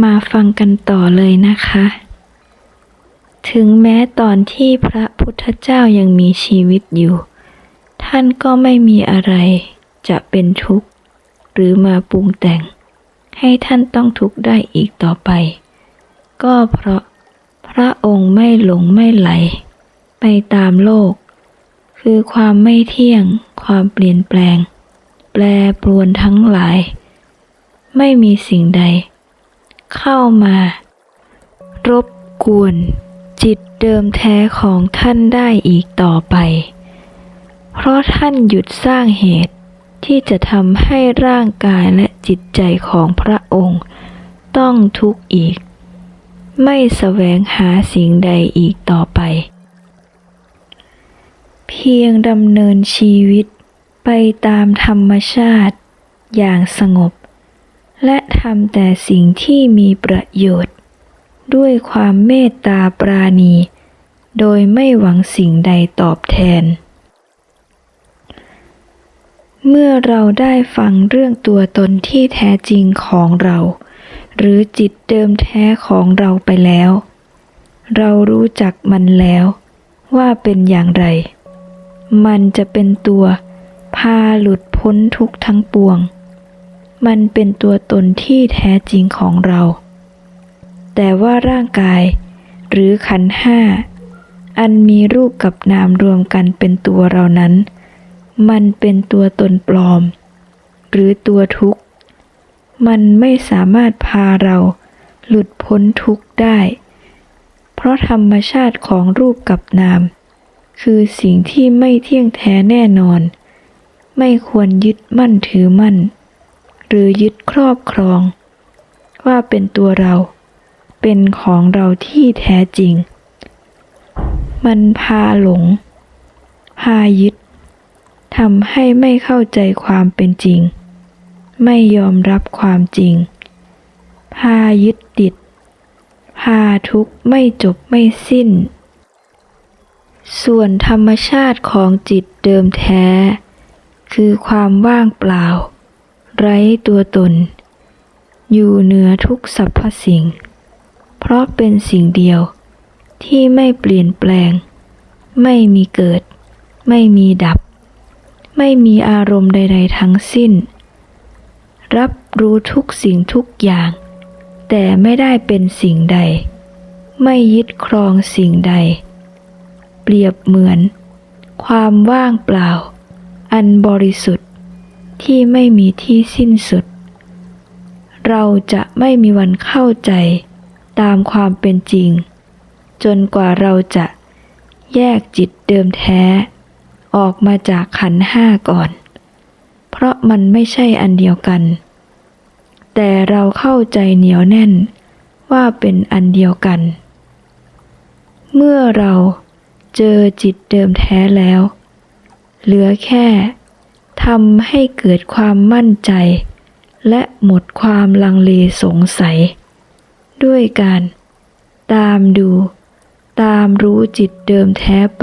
มาฟังกันต่อเลยนะคะ ถึงแม้ตอนที่พระพุทธเจ้ายังมีชีวิตอยู่ ท่านก็ไม่มีอะไรจะเป็นทุกข์ หรือมาปรุงแต่ง ให้ท่านต้องทุกข์ได้อีกต่อไป ก็เพราะพระองค์ไม่หลงไม่ไหล ไปตามโลก คือความไม่เที่ยง ความเปลี่ยนแปลง แปรปรวนทั้งหลาย ไม่มีสิ่งใด เข้ามารบกวนจิตเดิมแท้ของท่านได้อีกต่อไป เพราะท่านหยุดสร้างเหตุที่จะทำให้ร่างกายและจิตใจของพระองค์ ต้องทุกข์อีก ไม่แสวงหาสิ่งใดอีกต่อไป เพียงดำเนินชีวิตไปตามธรรมชาติอย่างสงบ และทำแต่สิ่งที่มีประโยชน์ ด้วยความเมตตาปราณี โดยไม่หวังสิ่งใดตอบแทน เมื่อเราได้ฟังเรื่องตัวตนที่แท้จริงของเรา หรือจิตเดิมแท้ของเราไปแล้ว เรารู้จักมันแล้วว่าเป็นอย่างไร มันจะเป็นตัวพาหลุดพ้นทุกทั้งปวง มันเป็นตัวตนที่แท้จริงของเรา แต่ว่าร่างกายหรือขันห้า อันมีรูปกับนามรวมกันเป็นตัวเรานั้น มันเป็นตัวตนปลอม หรือตัวทุกข์ มันไม่สามารถพาเราหลุดพ้นทุกข์ได้ เพราะธรรมชาติของรูปกับนาม คือสิ่งที่ไม่เที่ยงแท้แน่นอน ไม่ควรยึดมั่นถือมั่น หรือยึดครอบครอง ว่าเป็นตัวเรา เป็นของเราที่แท้จริง มันพาหลง พายึดทำให้ไม่เข้าใจความเป็นจริง ไม่ยอมรับความจริง พายึดติด พาทุกข์ไม่จบไม่สิ้น ส่วนธรรมชาติของจิตเดิมแท้ คือความว่างเปล่า ไร้ตัวตน อยู่เหนือทุกสรรพสิ่ง เพราะเป็นสิ่งเดียวที่ไม่เปลี่ยนแปลง ไม่มีเกิด ไม่มีดับ ไม่มีอารมณ์ใด ๆ ทั้งสิ้น รับรู้ทุกสิ่งทุกอย่าง แต่ไม่ได้เป็นสิ่งใด ไม่ยึดครองสิ่งใด เปรียบเหมือน ความว่างเปล่า อันบริสุทธิ์ ที่ไม่มีที่สิ้นสุด เราจะไม่มีวันเข้าใจตามความเป็นจริง จนกว่าเราจะแยกจิตเดิมแท้ ออกมาจากขันห้าก่อน เพราะมันไม่ใช่อันเดียวกัน แต่เราเข้าใจเหนียวแน่นว่าเป็นอันเดียวกัน เมื่อเราเจอจิตเดิมแท้แล้ว เหลือแค่ ทำให้เกิดความมั่นใจ และหมดความลังเลสงสัย ด้วยการ ตามดู ตามรู้จิตเดิมแท้ไป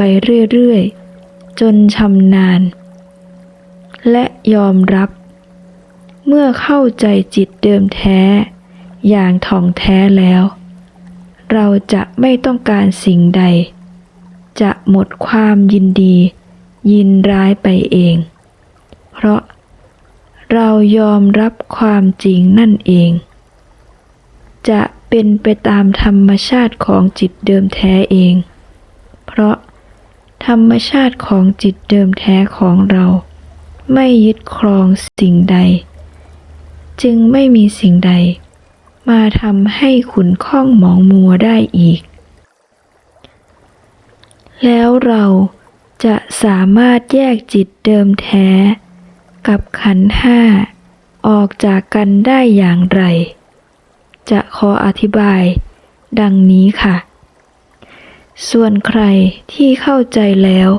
เรื่อยๆ จนชำนาญ และยอมรับ เมื่อเข้าใจจิตเดิมแท้ อย่างท่องแท้แล้ว เราจะไม่ต้องการสิ่งใด จะหมดความยินดี ยินร้ายไปเอง เพราะเรายอมรับความจริงนั่นเอง จะเป็นไปตามธรรมชาติของจิตเดิมแท้เอง เพราะธรรมชาติของจิตเดิมแท้ของเรา ไม่ยึดครองสิ่งใด จึงไม่มีสิ่งใด มาทำให้ขุนข้องหมองมัวได้อีก แล้วเราจะสามารถแยกจิตเดิมแท้ กับขันห้าออกจากกันได้อย่างไร จะขออธิบายดังนี้ค่ะ ส่วนใครที่เข้าใจแล้ว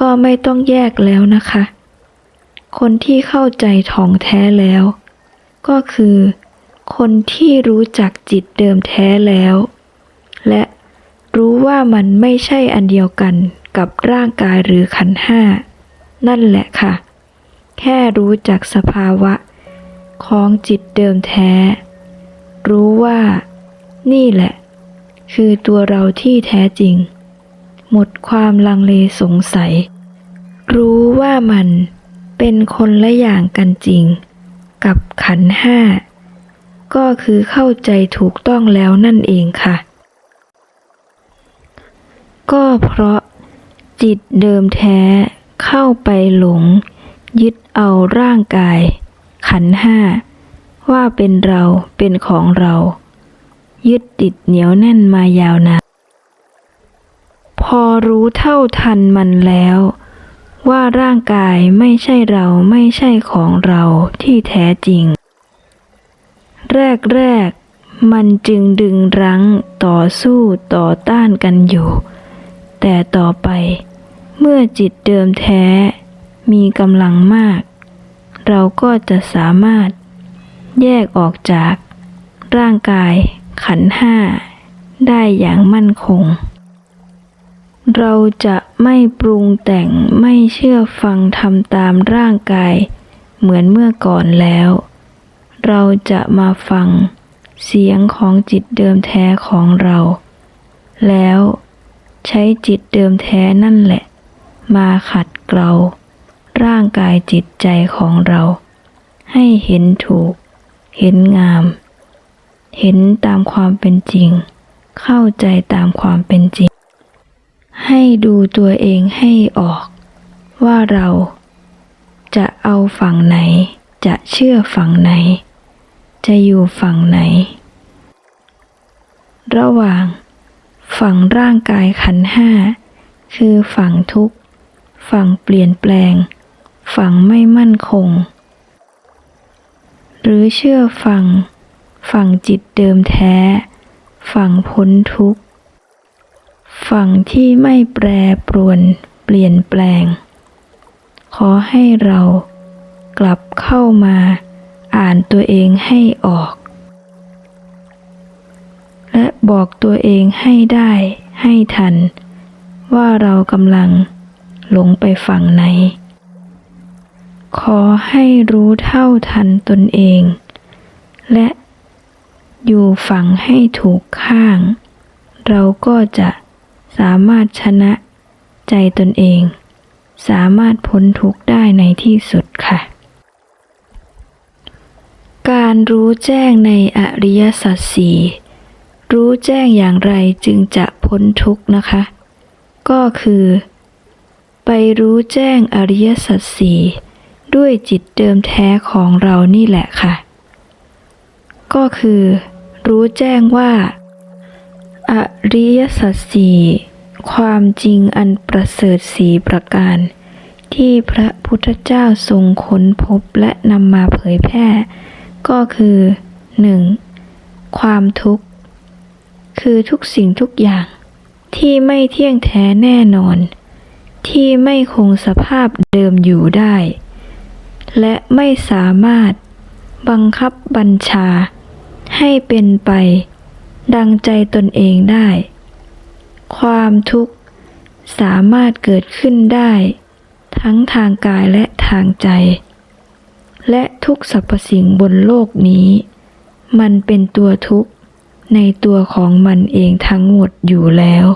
ก็ไม่ต้องแยกแล้วนะคะ คนที่เข้าใจท่องแท้แล้ว ก็คือ คนที่รู้จักจิตเดิมแท้แล้ว และรู้ว่ามันไม่ใช่อันเดียวกันกับร่างกายหรือขันห้า นั่นแหละค่ะ แค่รู้จักสภาวะ ของจิตเดิมแท้ รู้ว่า นี่แหละ คือตัวเราที่แท้จริง หมดความลังเลสงสัย รู้ว่ามันเป็นคนละอย่างกันจริง กับขันห้า ก็คือเข้าใจถูกต้องแล้วนั่นเองค่ะ ก็เพราะจิตเดิมแท้เข้าไปหลง ยึดเอาร่างกาย ขันห้า ว่าเป็นเราเป็นของเรา ยึดติดเหนียวแน่นมายาวนานพอรู้เท่าทันมันแล้ว ว่าร่างกายไม่ใช่เราไม่ใช่ของเราที่แท้จริง แรกๆมันจึงดึงรั้งต่อสู้ต่อต้านกันอยู่ แต่ต่อไป เมื่อจิตเดิมแท้ มีกำลังมาก เราก็จะสามารถแยกออกจากร่างกายขันห้าได้อย่างมั่นคง เราจะไม่ปรุงแต่งไม่เชื่อฟังทำตามร่างกายเหมือนเมื่อก่อนแล้ว เราจะมาฟังเสียงของจิตเดิมแท้ของเรา แล้วใช้จิตเดิมแท้นั่นแหละ มาขัดเกลา ร่างกายจิตใจของเรา ให้เห็นถูก เห็นงาม เห็นตามความเป็นจริง เข้าใจตามความเป็นจริง ให้ดูตัวเองให้ออก ว่าเราจะเอาฝั่งไหน จะเชื่อฝั่งไหน จะอยู่ฝั่งไหน ระหว่าง ฝั่งร่างกายขันห้า คือฝั่งทุกข์ ฝั่งเปลี่ยนแปลง ฝั่งไม่มั่นคง หรือเชื่อฟัง ฝั่งจิตเดิมแท้ ฝั่งพ้นทุกข์ ฝั่งที่ไม่แปรปรวนเปลี่ยนแปลง ขอให้เรากลับเข้ามาอ่านตัวเองให้ออก และบอกตัวเองให้ได้ให้ทัน ว่าเรากำลังหลงไปฝั่งไหน ขอให้รู้เท่าทันตนเอง และอยู่ฝั่งให้ถูกข้าง เราก็จะสามารถชนะใจตนเอง สามารถพ้นทุกข์ได้ในที่สุดค่ะ การรู้แจ้งในอริยสัจสี่รู้แจ้งอย่างไรจึงจะพ้นทุกข์นะคะ ก็คือ ไปรู้แจ้งอริยสัจสี่ ด้วยจิตเดิมแท้ของเรานี่แหละค่ะ ก็คือ รู้แจ้งว่า อริยสัจสี่ความจริงอันประเสริฐสีประการ ที่พระพุทธเจ้าทรงค้นพบและนำมาเผยแพร่ ก็คือ 1. ความทุกข์ คือทุกสิ่งทุกอย่าง ที่ไม่เที่ยงแท้แน่นอน ที่ไม่คงสภาพเดิมอยู่ได้ และไม่สามารถบังคับบัญชา ให้เป็นไป ดังใจตนเองได้ ความทุกข์สามารถเกิดขึ้นได้ ทั้งทางกายและทางใจ และทุกสรรพสิ่งบนโลกนี้ มันเป็นตัวทุกข์ในตัวของมันเองทั้งหมดอยู่แล้ว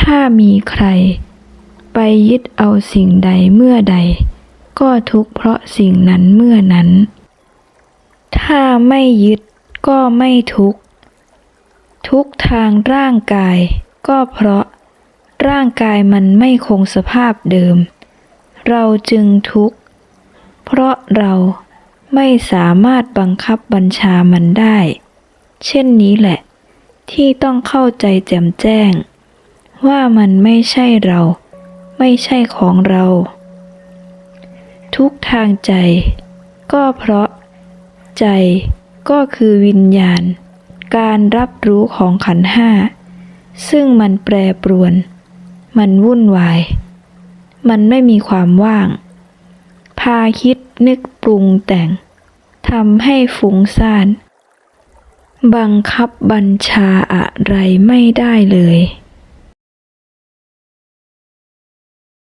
ถ้ามีใครไปยึดเอาสิ่งใดเมื่อใด ก็ทุกข์เพราะสิ่งนั้นเมื่อนั้น ถ้าไม่ยึดก็ไม่ทุกข์ ทุกทางร่างกายก็เพราะร่างกายมันไม่คงสภาพเดิม เราจึงทุกข์ เพราะเราไม่สามารถบังคับบัญชามันได้ เช่นนี้แหละ ที่ต้องเข้าใจแจ่มแจ้ง ว่ามันไม่ใช่เรา ไม่ใช่ของเรา ทุกทางใจ ก็เพราะ ใจก็คือวิญญาณ การรับรู้ของขันห้า ซึ่งมันแปรปรวน มันวุ่นวาย มันไม่มีความว่าง พาคิดนึกปรุงแต่งทำให้ฟุ้งซ่าน บังคับบัญชาอะไรไม่ได้เลย